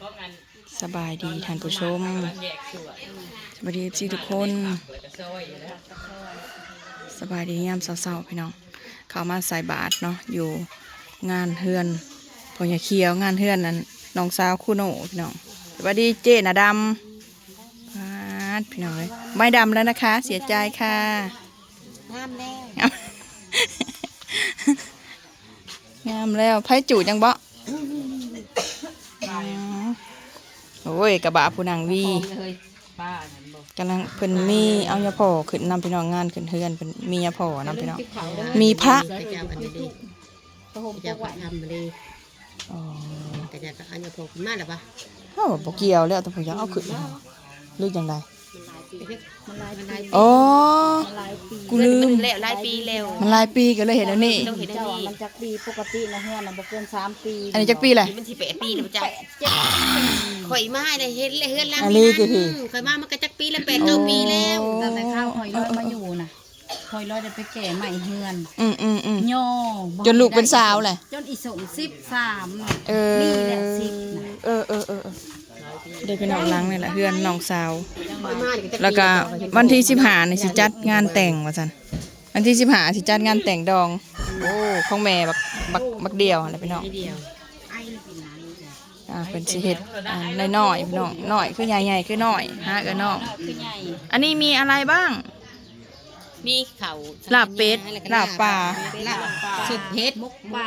ก็งานสบายดีท่านผู้ชมแยกส่วนสวัสดีจีทุกคนแล้วก็ซอยอยู่แล้วสบายดียามเศร้าๆพี่น้อง เข้ามาใส่บาทเนาะอยู่งานเฮือนพอยาเคียวงานเฮือนนั้นน้องสาวคู่โนพี่น้องสวัสดีเจนะดำปาดพี่น้องเลยไม่ดำแล้วนะคะ เสียใจค่ะงามแน่งามแล้วไพ่จูจังบ่อ๋อโอ้ ยกระบะผู้นางวีเลยป้านั่นบอกกำลังเพิ่นมีเอายาพ่อขึ้นนำพี่น้องงานขึ้นเฮือนเพิ่นมียาพ่อนำพี่น้องมีพระกระจับอันนี้ดีกระจับว่าทำเลยอ๋อกระจับอันนี้พกมาหรือปะเฮาบ่เกี่ยวแล้วแต่ผมอยากเอาขึ้นหรือจังไดมันลายมันลายอ๋อกูลืมแล้วลายปีแล้วมันหลายปีก็เลยเห็นแล้วนี่ต้องเห็นอันเจ้านี้มันจักปีปกตินะเฮือนน่ะบ่เกินสามปี อันนี้จักปีแหละมันที่แปดปีนะจ๊ะ ข่อยมาเนี่ยเห็นเลยเฮือนล่างอันนี้คือพี่ข่อยมามันก็จักปีแล้วแปดเก้าปีแล้วตั้งแต่ข้าวหอยลอยมาอยู่น่ะหอยลอยได้ไปแก่ใหม่เฮือนอืมอืมอืมย่อจนลูกเป็นสาวแหละจนอีสงสิบสามน่ะเออนี่แหละสิบน่ะ เออเออเออเออเด็กเป็นน้องหลังนี่แหละเฮือนน้องสาว ข่อยมาเนี่ยจักปีแล้วก็วันที่สิบหาเนี่ยสิจัดงานแต่งว่าซั่นวันที่สิบหาสิจัดงานแต่งดอง โอ้ของแม่บักบักบักเดียวอะไรพี่น้อง ทีเดียว อ่าเป็นสิเฮ็ดอ่าน้อยๆพี่น้องน้อยคือใหญ่ๆคือน้อยฮะเออน้องคือใหญ่อันนี้มีอะไรบ้าง มีเข่าลาบเป็ดลาบปลา ลาบสุดเฮ็ดมกปลา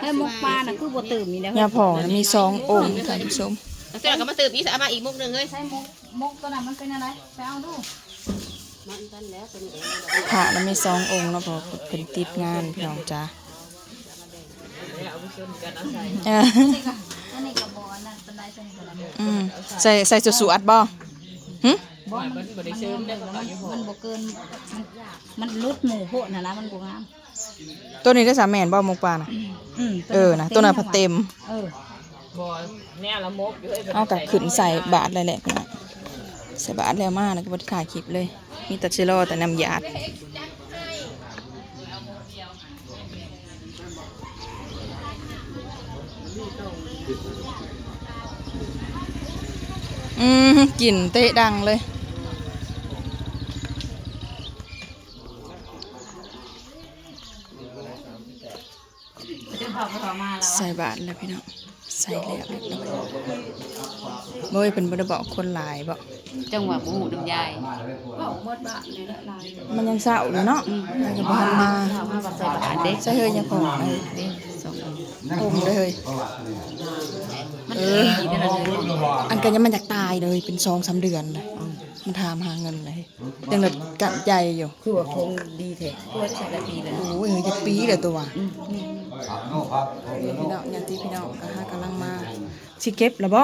เฮ้ยมกปลาน่ะคือบ่ตื่นมีแล้วยาผอนะมีสององค์ท่านผู้ชมแล้วเสร็จแล้วก็มาตื่นอีกเอามาอีกมุกหนึ่งเฮ้ยใช่มกมกตัวนั้นมันเป็นอะไรไปเอาดูมันกันแล้วตัวนี้เองพระนะมีสององค์เนาะเพอเพิ่นติดงานพี่น้องจ้าเอาไปชนกันเอาใส่เอออันนี้ก็บ่อันนั้นเป็นไรใช่ไหมอืมใส่ใส่สวดๆบ่หึบ่มันมันบ่ได้เชิญได้บ่เอาอยู่พอมันบ่เกินมันมันลุดหมู่โพดน่ะนะมันบ่งามตัวนี้ได้สามแม่นบ่หมกปลาน่ะอืมเออนะตัวนั้นผัดเต็มเออบ่แน่ละมกอยู่เอ้ยเอากับขึ้นใส่บาทเลยแหละพี่น้องใส่บาทแล้วมากแล้วก็บไดถ่ายคลิปเลย มีแต่ชิโร่แต่น้ำยาด อืมกลิ่นเตะดังเลยเดี๋ยวเขาก็ต่อมาแล้วใส่บาทแล้วพี่น้องใส่แล้วเรียบร้อยเมื่อเป็นบไดบอกคนหลายบอกจังหวะบุหูน้ำยายบอกหมดบ้านเลยละลายมันยังเศร้าอยู่เนาะยังจะพันมาข้าวมาบักใส่บาทเด็กใช่เฮ้ยยังพอเลยส องคนอมเลยมันเอ้ยนั่นเลยอันกันยังมันอยากตายเลยเป็นสองสามเดือนเลยมันทามหาเงินเลยยังเลยกัดใจอยู่คือว่าคงดีแท้ตัวใช้ได้ปีเลยโอ้ยเฮ้ยจะปีเลยตัวพี่น้องยันที่พี่น้องก็หากำลังมาสิเก็บแล้วบ่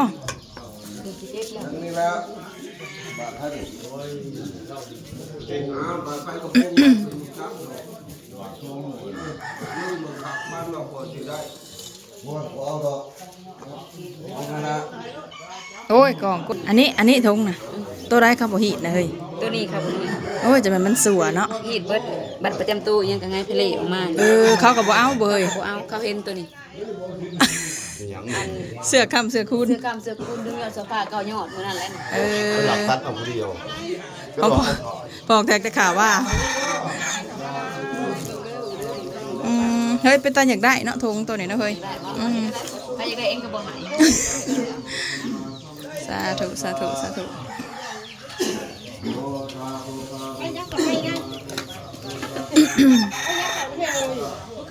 โอ้ยกล่องกดอันนี้อันนี้ทงนะตัวไรครับบ่หีดนะเฮ้ยตัวนี้ครับโอ้ยจะเป็นมันสัวเนาะหีดเบิดบัตรประจำตัวยังกังไงทะเลออกมาเออเขาก็บ่เอาเบยเขาเอาเขาเห็นตัวนี้เสื้อคำเสื้อคูณเสื้อกำเสื้อคุณดึงยอดเสื้อผ้าเก่ายอดเมื่อนั้นแหละเออหลับตัดเอาคนเดียวเขาบอกบอกแทกแต่ข่าวว่าอืม เฮ้ยเป็นตาอยากได้เนาะทงตัวนี้เนาะเฮ้ยอืมถ้าอยากได้เองก็บ่ใหายสาธุสาธุสาธุ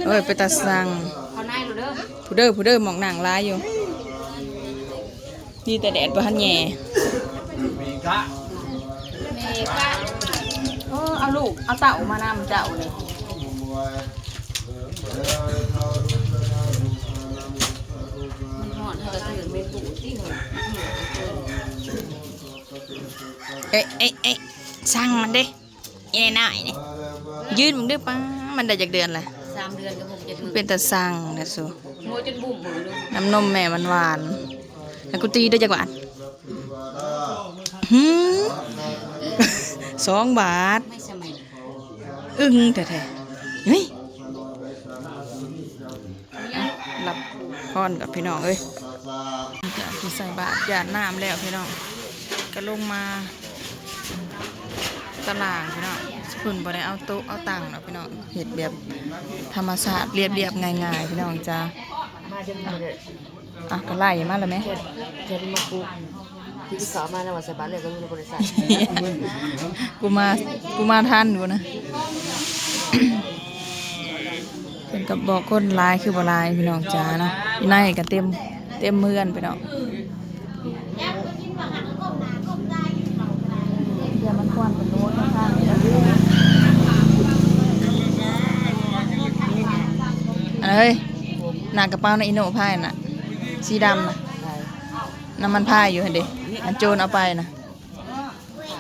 เอ้ยไปตาสั่งเขานายรู้เด้อผู้เด้อผู้เด้อหมองหนังร้ายอยู่ดีแต่แดดบ่ทันแหย่มีกะแม่ป้าเออเอาลูก เอาเต่ามานำเจ้าเลย มันหอดเธอตื่นเป็นปู่ที่หนู เอ๊ะเอ๊ะเอ๊ะสั่งมันเด้อีนายๆนี่ยืนมึงด้วยป้ามันได้จากเดือนแหละสามเดือนก็คงจะถึงเป็นแต่สั่งนะสูโมจนบุ่มมือดูน้ำนมแม่มันหวานแล้วกูตีได้จากหวานหืมสองบาทไม่สมัยอึ้งแท้ๆเฮ้ยอะรับพรกับพี่น้องเอ้ยจากที่ใส่บาตรหยาดน้ำแล้วพี่น้องก็ลงมา ตลาดพี่น้องเพุ่นบ่ได้เอาโต๊ะเอาตังค์เนาะพี่น้องเห็ดแบบธรรมชาติเรียบๆง่ายๆพี่น้องจ้ามาจนมาเลยอะก็ไล่มาแล้วไหมเจะมาคุกที่ที่เขามาในวันสบายเลยก็รู้ในบริษัทกูมากูมาทันอยู่นะเป็นกับบอกคนหลายคือบ่หลายพี่น้องจ้าเนาะอยู่ในก็เต็มเต็มเมือนพี่น้องเดี๋ยวมัน ควันเป็นโน้ตข้างๆนี่นะอันเฮ้ยหนากระเป๋าในอินโนพายน่ะ สีดำนะน้ำมันพายอยู่เห็นดิอันโจรเอาไปนะ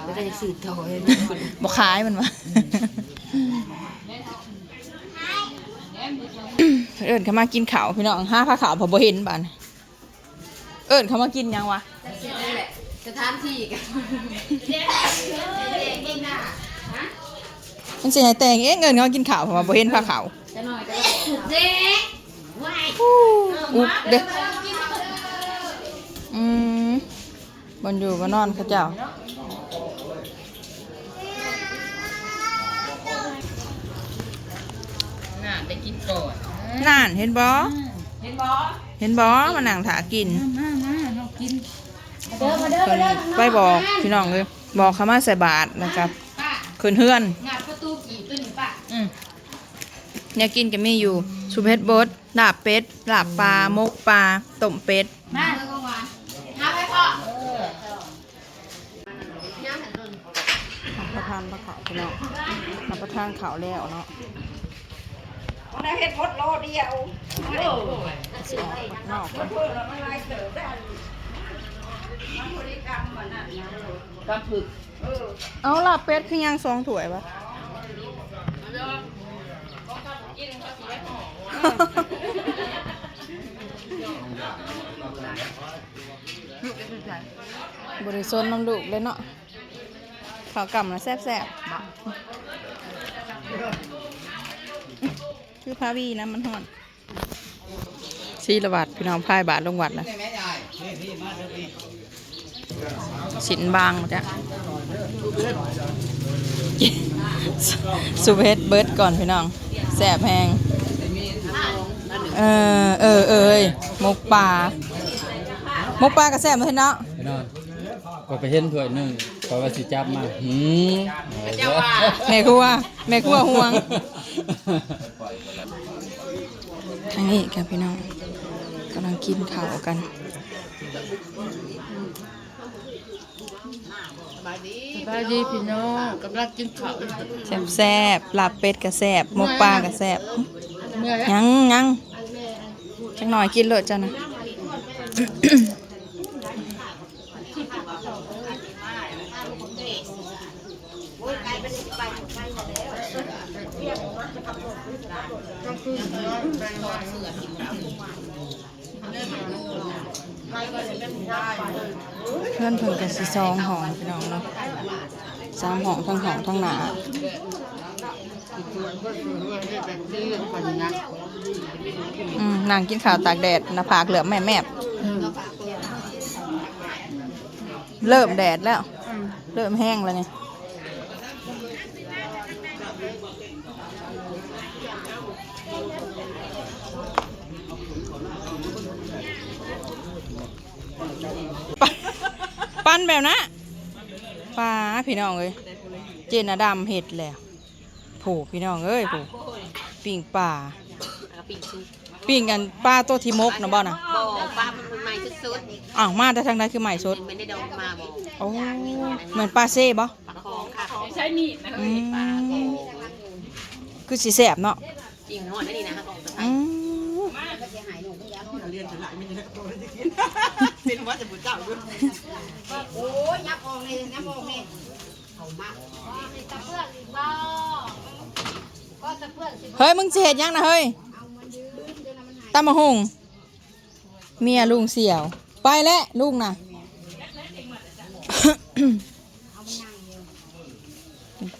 แล้วก็จะสื่อต่อเลยบอกขายมันวะเอิญเขามากินข้าวพี่น้องห้าผ้าขาวพอบ่เห็นบ้านเอิญเขามากินยังวะสถานที่กัน มันสิให้แต่งเองเอิญเขากินข้าวพอบ่เห็นผ้าขาวเจ๊วายอุ๊บเด้ออืมบนอยู่บนนอนเขาเจ้าน่าได้กินก่อนนั่นเห็นบ่เห็นบ่เห็นบ่มานั่งถากินมามาเรากินเพิ่นไปบอกพี่น้องเลยบอกเขามาใส่บาตรนะครับคืนเฮือน งานประตูกี่ตัวหนึ่งป่ะ อืม เนี่ยกินก็มีอยู่สุเพชรบดลาบเป็ดลาบปลามกปลาต้มเป็ดมาแล้วก็วานหาไปพ่อรับประทานพระเขาพี่น้องรับประทานเขาวแล้วเนาะนอกก่อนกำผึกเอาลาบเป็ดคือยังสองถ้วย วะบริสุทธิ์น้ำลูกเลยเนาะขาวกำนะแซ่บๆคือพาวีนะมันห่อนชีละบาทพี่น้องพายบาทลงวัดแล้วสินบางจ้ะสุเพชรเบิร์ดก่อนพี่น้อง แสบแหงเออเออเออเอ้ยหมกปลาหมกปลากับแสบเลยเนาะไปนอนก็ไปเห็นถ้วยหนึงเพราะว่าสิจับมาหืมแม่ครัวแม่ครัวห่วงทางนี้ครับพี่น้องกำลังกินข้าวกัน สบายดีพี่น้องกำลังกินข้าวแซ่บแซบๆลาบเป็ดกับแซบหมกปลากับแซบเมื่อยังยังจังหน่อยกินเลยจ้ะนะเพื่อนเพิ่นกับสิซองห้องพี่น้องเนาะสามห้องทั้งห้องทั้งหนาอืมนั่งกินข้าวตากแดดหน้าผากเหลือมแม่แม่บเริ่มแดดแล้ว เริ่มแห้งแล้วเนี่ย ปั้นแบบนะปลาพี่น้องเอ้ยเจนอะดำเห็ดแล้วผูพี่น้องเอ้ยผูปิ่งปลาปีกซุปปิ้งกันปลาตัวที่มกนะบ่น่ะบ่ปลามันใหม่สุดอ้าวมาแต่ทางใดคือใหม่สดๆไม่ได้ดองมาบ่โอ้เหมือนปลาเซ่บ่ปลาคองค่ะใช้มีดนะอืมคือสีแสบเนาะจริงทั้งหมดนี่นะฮะอืม โอ้ยยับออกเลยยับออกเลยเอามาตะเพื่อนบ่ก็ตะเพื่อนสิเฮ้ยมึงสิเฮ็ดหยังนะเฮ้ยตามมาหงเมียลุงเสี่ยว ไปแล้วลุงน่ะ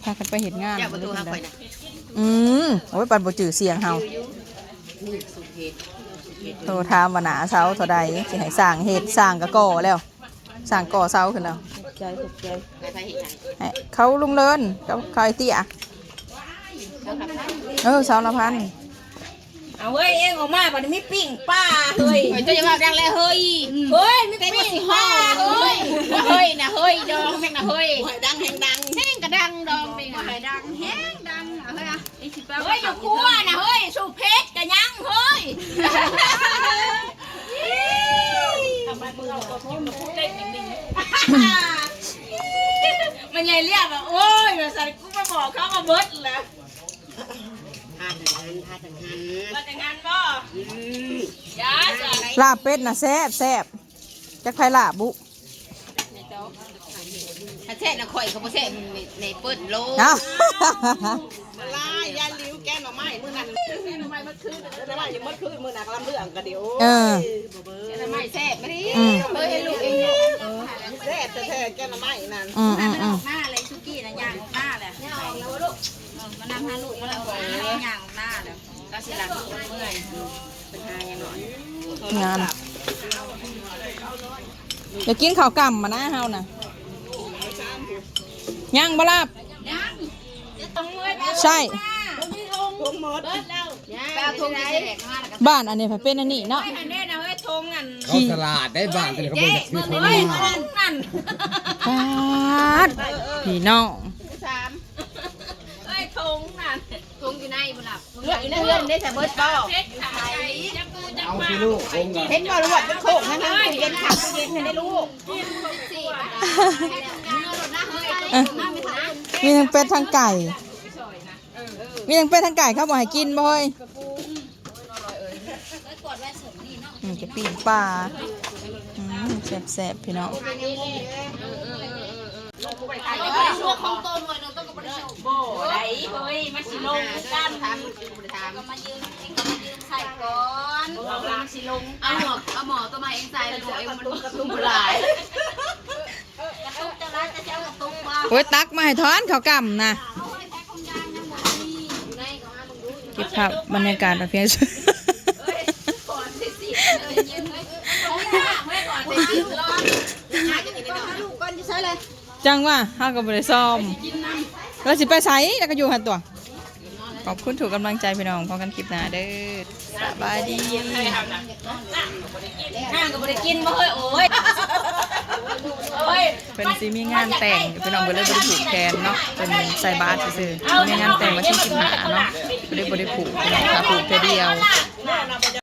พากันไปเห็นงานเจ้าประตูหาข่อยนะอืมโอ้ยปันบ่จือเสียงเฮานี่สุดเหตุโทรถามว่าหนาเสาเท่าใดสิให้สร้างเฮ็ดสร้างก็ก่อแล้ว สร้างก่อเสาขึ้นแล้วใจถูกใจไปไปเห็นไหนให้เขาลุงเลินกับเขาไอ้เตี้ยแล้วขับท่านเออเสาละพันเอาเฮ้ยเองออกมาบัดนี้มีปิ้งป้าเฮ้ยเฮ้ยเจ้าอย่าว่าดังเลยเฮ้ยเฮ้ยมีเป็นปิ้งสิป้าฮ่าเฮ้เฮ้ยยเฮ้ยนะเฮ้ยดองแม่งนะเฮ้ยดังแหงดังแห้งกระดังดองแม่งนะดังแห้งดังเฮ้ยอะเฮ้ยอยู่ครัวนะเฮ้ยสูบเพชรกะยังเฮ้ย มันใหญ่เรียกอะโอ้ยมาใส่กูมาบอกเขามาเบิดแล้วทานทานทานทานมาแต่งงานบ่ยาจ้ะลาบเป็ดนะแซ่บแซ่บจักไผลาบบุถ้าแช่นะข่อยเขาบ่แช่ในเปิ้นโล ลายยาลิ้วแกงหน่อไม้มื้อนั้นแกงหน่อไม้เมื่อคืนแกงหน่อไม้ยังเมื่อคืนมื้อนั้นกำลังเรื่องกันเดี๋ยวเออทำไมแซ่บไม่ดีอืมเฮ้ยลูกเองแซ่บแท้ๆแกงหน่อไม้นั่นอืมอืมอืมหน้าเลยชุกี้นะย่างออกหน้าแหละย่างออกแล้วลูกมานั่งหาลูกมาแล้วย่างออกหน้าแล้วก็สิหลังคนเมื่อยเป็นหาอย่างน้อยงานเดี๋ยวกินข้าวกล่ำมานะเฮาน่ะยังบ่ลาบ ใช่ไปเอาทุ่งที่แดกมาแล้วก็บ้านอันนี้เป็นอันนี้เนาะ อันนี้นะเฮ้ยทงอันเขาตลาดได้บ้านกันเขาบอกซื้อเขาเฮ้ยมาทงนั่นปาดพี่น้องสามเฮ้ยทงนั่นทุ่งอยู่ในบ่ล่ะเลือดอยู่ในเรือนได้แต่เบิดบ่เพชรขายจะปูจะเอาสิลูกองค์กันเห็นบ่รู้ว่าเป็นโคกนั่นนั่นตู้เย็นขับตู้เย็นให้ได้ลูกสี่เอ้ยมีทั้งเป็ดทั้งไก่ มีทั้งเป็ดทั้งไก่เขาบอกให้กินบ่เฮ้ยอืมจะปีนปลาอืมแซ่บๆพี่น้องช่วงของตัวหน่วยนึงต้องกับบริษัทโบ่ได้เฮ้ยมันสิลงกันถามถามมายืมก็มายืมใส่ก่อนเอาลางสิลงเอาหมอเอาหมอตัวใหม่เองใส่แล้วหมอเองมันกระตุ้มหลายกระตุกจะรัดจะเจ้ากระตุกมาโอ้ยตักมาให้ท้อนเขากำนะ เก็บภาพบรรยากาศมาเพียงจังว่าเฮาก็บ่ได้ซ้อมแล้วสิไปไสแล้วก็อยู่หันตัว ขอบคุณถูกกำลังใจพี่น้องพอกันคลิปหน้าเด้อสบายดีห้างก็บ่ได้กินบ่เฮ้ยโอ้ยโอ้ยเป็นสิมีงานแต่งพี่น้องบ่ได้บ่ได้ผูกแขนเนาะเป็นใส่บาตรซื่อๆมีงานแต่งวันที่15เนาะบ่ ได้บริผูกน้องค่ะผูกแค่เดียว